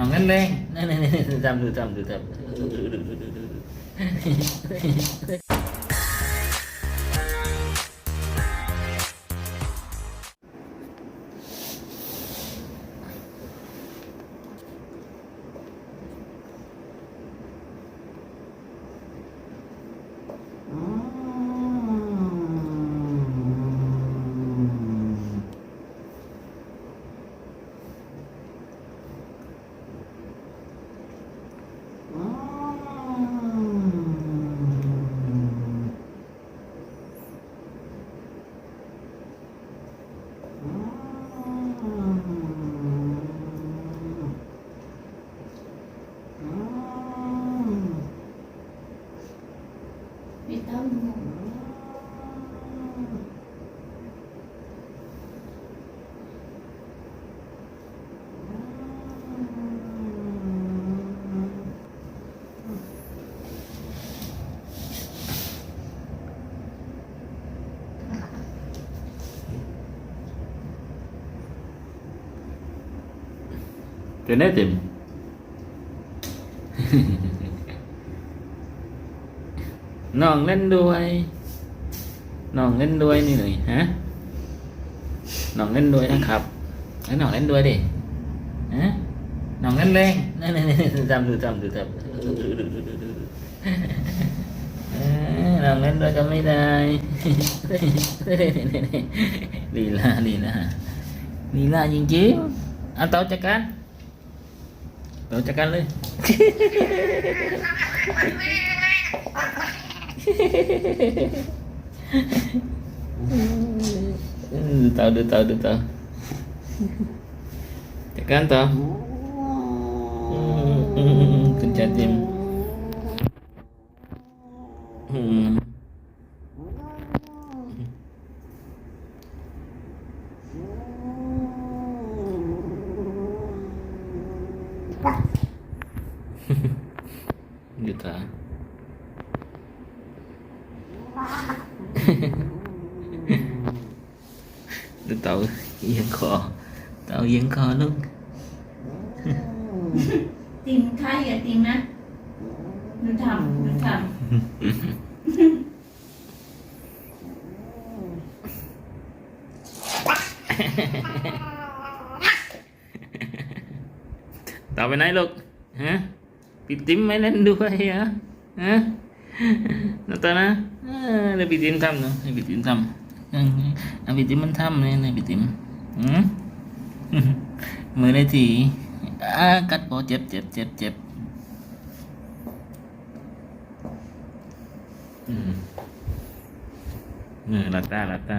nóng lên. Lên lên. Lên lên giảm thử giảm thử giảm 别耽误了。真没劲。 ต้อม cái nét tìm nòn lên đuôi nòn lên đuôi นี่หน่อยฮะนอนเล่นด้วยนะครับให้นอนเล่นด้วยดิฮะนอนเล่นแรงนั่นนั่นี่จำดูจำดูจำเออนอนเล่นด้วยก็ไม่ได้ลีลาลีลาลีลาจริงๆเอาโต๊ะจัดการโต๊ะจัดการเลย tahu deh tahu deh tahu. Ya kan tahu? Hmm, kerja tim. Hmm. gitu ah. Tao chắc chắn tao cần trái tim Ừ. Đưa tao Đưa tao yên kho Tao yên kho luôn นะตอนนะนายปิติมทำเนาะนายปิติมทำนายปิติมมันทำเนี่ยนายปิติมมือได้ทีอากัดปอเจ็บเจ็บเจ็บเจ็บเออลับตาลับตา